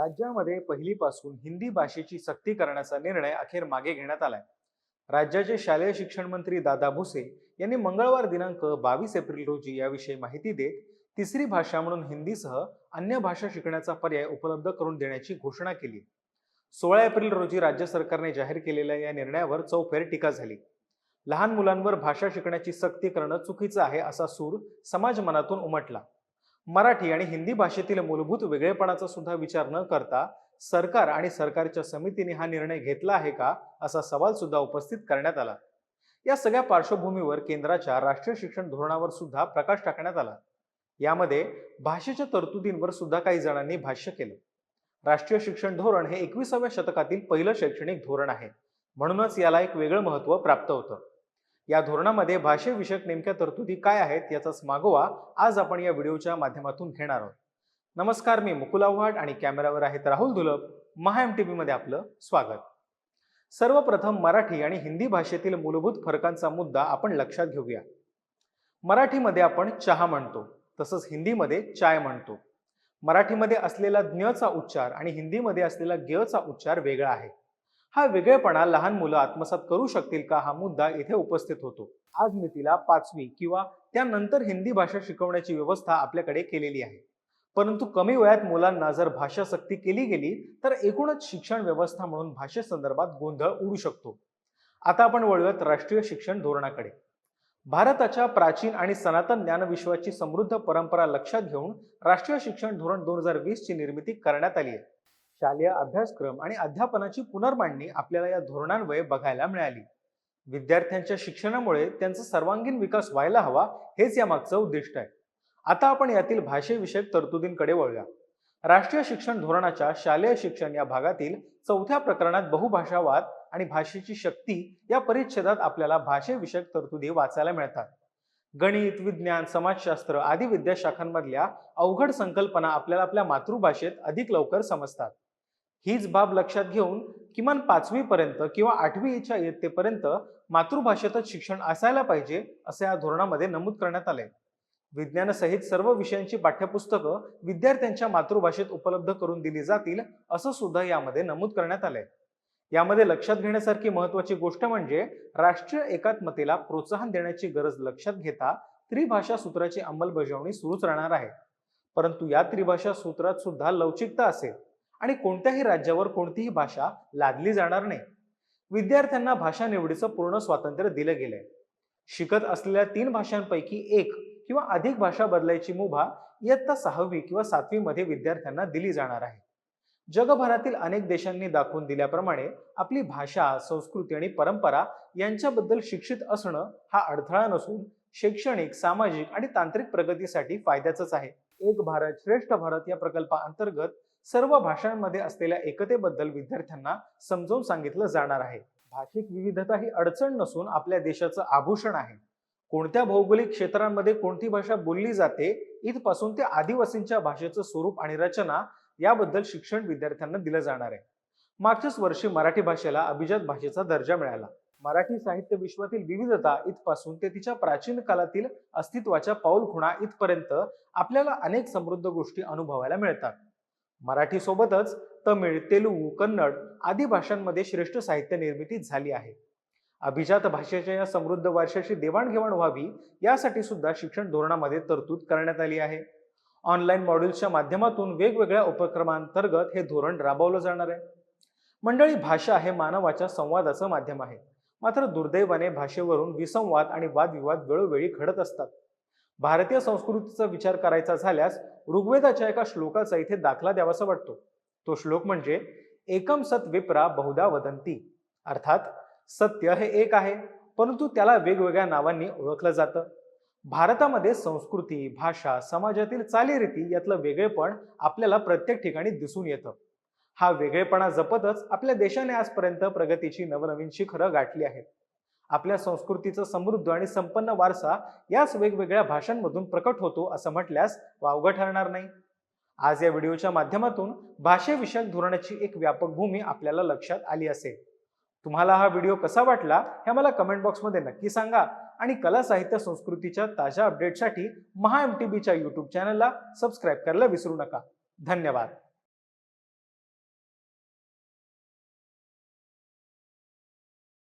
राज्यामध्ये पहिलीपासून हिंदी भाषेची सक्ती करण्याचा निर्णय अखेर मागे घेण्यात आलाय. राज्याचे शालेय शिक्षण मंत्री दादा भुसे यांनी मंगळवार दिनांक बावीस एप्रिल रोजी याविषयी माहिती देत तिसरी भाषा म्हणून हिंदीसह अन्य भाषा शिकण्याचा पर्याय उपलब्ध करून देण्याची घोषणा केली. सोळा एप्रिल रोजी राज्य सरकारने जाहीर केलेल्या या निर्णयावर चौफेर टीका झाली. लहान मुलांवर भाषा शिकण्याची सक्ती करणं चुकीचं आहे असा सूर समाज मनातून उमटला. मराठी आणि हिंदी भाषेतील मूलभूत वेगळेपणाचा सुद्धा विचार न करता सरकार आणि सरकारच्या समितीने हा निर्णय घेतला आहे का असा सवाल सुद्धा उपस्थित करण्यात आला. या सगळ्या पार्श्वभूमीवर केंद्राच्या राष्ट्रीय शिक्षण धोरणावर सुद्धा प्रकाश टाकण्यात आला. यामध्ये भाषेच्या तरतुदींवर सुद्धा काही जणांनी भाष्य केलं. राष्ट्रीय शिक्षण धोरण हे एकविसाव्या शतकातील पहिलं शैक्षणिक धोरण आहे. म्हणूनच याला एक वेगळं महत्त्व प्राप्त होतं. या धोरणामध्ये भाषेविषयक नेमक्या तरतुदी काय आहेत याचाच मागोवा आज आपण या व्हिडिओच्या माध्यमातून घेणार आहोत. नमस्कार मी मुकुल आव्हाड आणि कॅमेरावर आहेत राहुल धुलप महा एम टी व्हीमध्ये आपलं स्वागत. सर्वप्रथम मराठी आणि हिंदी भाषेतील मूलभूत फरकांचा मुद्दा आपण लक्षात घेऊया. मराठीमध्ये आपण चहा म्हणतो तसंच हिंदीमध्ये चाय म्हणतो. मराठीमध्ये असलेला ज्ञचा उच्चार आणि हिंदीमध्ये असलेला ग्यचा उच्चार वेगळा आहे. हा वेगळेपणा लहान मुलं आत्मसात करू शकतील का हा मुद्दा इथे उपस्थित होतो. आज मी तिला पाचवी किंवा त्यानंतर हिंदी भाषा शिकवण्याची व्यवस्था आपल्याकडे केलेली आहे. परंतु कमी वयात मुलांना जर भाषा सक्ती केली गेली तर एकूणच शिक्षण व्यवस्था म्हणून भाषेसंदर्भात गोंधळ उडू शकतो. आता आपण वळूयात राष्ट्रीय शिक्षण धोरणाकडे. भारताच्या प्राचीन आणि सनातन ज्ञानविश्वाची समृद्ध परंपरा लक्षात घेऊन राष्ट्रीय शिक्षण धोरण दोन हजार वीस ची निर्मिती करण्यात आली आहे. शालेय अभ्यासक्रम आणि अध्यापनाची पुनर्मांडणी आपल्याला या धोरणांमुळे बघायला मिळाली. विद्यार्थ्यांच्या शिक्षणामुळे त्यांचा सर्वांगीण विकास व्हायला हवा हेच यामागचं उद्दिष्ट आहे. आता आपण यातील भाषेविषयक तरतुदींकडे वळूया. राष्ट्रीय शिक्षण धोरणाच्या शालेय शिक्षण या भागातील चौथ्या प्रकरणात बहुभाषावाद आणि भाषेची शक्ती या परिच्छेदात आपल्याला भाषेविषयक तरतुदी वाचायला मिळतात. गणित विज्ञान समाजशास्त्र आदी विद्याशाखांमधल्या अवघड संकल्पना आपल्याला आपल्या मातृभाषेत अधिक लवकर समजतात. हीच बाब लक्षात घेऊन किमान पाचवी पर्यंत किंवा आठवीच्या इयत्तेपर्यंत मातृभाषेतच शिक्षण असायला पाहिजे असे या धोरणामध्ये नमूद करण्यात आले विज्ञानासहित सर्व विषयांची पाठ्यपुस्तकं विद्यार्थ्यांच्या मातृभाषेत उपलब्ध करून दिली जातील असं सुद्धा यामध्ये नमूद करण्यात आलंय. यामध्ये लक्षात घेण्यासारखी महत्वाची गोष्ट म्हणजे राष्ट्रीय एकात्मतेला प्रोत्साहन देण्याची गरज लक्षात घेता त्रिभाषा सूत्राची अंमलबजावणी सुरूच राहणार आहे. परंतु या त्रिभाषा सूत्रात सुद्धा लवचिकता असेल. आणि कोणत्याही राज्यावर कोणतीही भाषा लादली जाणार नाही. विद्यार्थ्यांना भाषा निवडीचं पूर्ण स्वातंत्र्य दिलं गेलंय. शिकत असलेल्या तीन भाषांपैकी एक किंवा अधिक भाषा बदलायची मुभा इयत्ता सहावी किंवा सातवी मध्ये विद्यार्थ्यांना दिली जाणार आहे. जगभरातील अनेक देशांनी दाखवून दिल्याप्रमाणे आपली भाषा संस्कृती आणि परंपरा यांच्याबद्दल शिक्षित असणं हा अडथळा नसून शैक्षणिक सामाजिक आणि तांत्रिक प्रगतीसाठी फायद्याचंच आहे. एक भारत श्रेष्ठ भारत या प्रकल्पाअंतर्गत सर्व भाषांमध्ये असलेल्या एकतेबद्दल विद्यार्थ्यांना समजावून सांगितलं जाणार आहे. भाषिक विविधता ही अडचण नसून आपल्या देशाचं आभूषण आहे. कोणत्या भौगोलिक क्षेत्रांमध्ये कोणती भाषा बोलली जाते इथपासून ते आदिवासींच्या भाषेचं स्वरूप आणि रचना याबद्दल शिक्षण विद्यार्थ्यांना दिलं जाणार आहे. मागच्याच वर्षी मराठी भाषेला अभिजात भाषेचा दर्जा मिळाला. मराठी साहित्य विश्वातील विविधता इथपासून ते तिच्या प्राचीन काळातील अस्तित्वाच्या पाऊलखुणा इथपर्यंत आपल्याला अनेक समृद्ध गोष्टी अनुभवायला मिळतात. मराठीसोबतच तमिळ तेलुगू कन्नड आदी भाषांमध्ये श्रेष्ठ साहित्य निर्मिती झाली आहे. अभिजात भाषेच्या या समृद्ध वारशाची देवाणघेवाण व्हावी यासाठी सुद्धा शिक्षण धोरणामध्ये तरतूद करण्यात आली आहे. ऑनलाईन मॉड्यूल्सच्या माध्यमातून वेगवेगळ्या उपक्रमांतर्गत हे धोरण राबवलं जाणार आहे. मंडळी भाषा हे मानवाच्या संवादाचं माध्यम आहे. मात्र दुर्दैवाने भाषेवरून विसंवाद आणि वादविवाद वेळोवेळी घडत असतात. भारतीय संस्कृतीचा विचार करायचा झाल्यास ऋग्वेदाच्या एका श्लोकाचा इथे दाखला द्यावासा वाटतो. तो श्लोक म्हणजे एकम सत विप्रा बहुधा वदंती अर्थात सत्य हे एक आहे परंतु त्याला वेगवेगळ्या नावांनी ओळखलं जातं. भारतामध्ये संस्कृती भाषा समाजातील चालीरीती यातलं वेगळेपण आपल्याला प्रत्येक ठिकाणी दिसून येतं. हा वेगळेपणा जपतच आपल्या देशाने आजपर्यंत प्रगतीची नवनवीन शिखरं गाठली आहेत. आपल्या संस्कृतीचा समृद्ध आणि संपन्न वारसा याच वेगवेगळ्या भाषांमधून प्रकट होतो असं म्हटल्यास वावगं ठरणार नाही. आज या व्हिडिओच्या माध्यमातून भाषेविषयक धोरणाची एक व्यापक भूमी आपल्याला लक्षात आली असेल. तुम्हाला हा व्हिडिओ कसा वाटला हे मला कमेंट बॉक्समध्ये नक्की सांगा आणि कला साहित्य संस्कृतीच्या ताज्या अपडेटसाठी महा एम टी बीच्या यूट्यूब चॅनलला सबस्क्राईब करायला विसरू नका. धन्यवाद.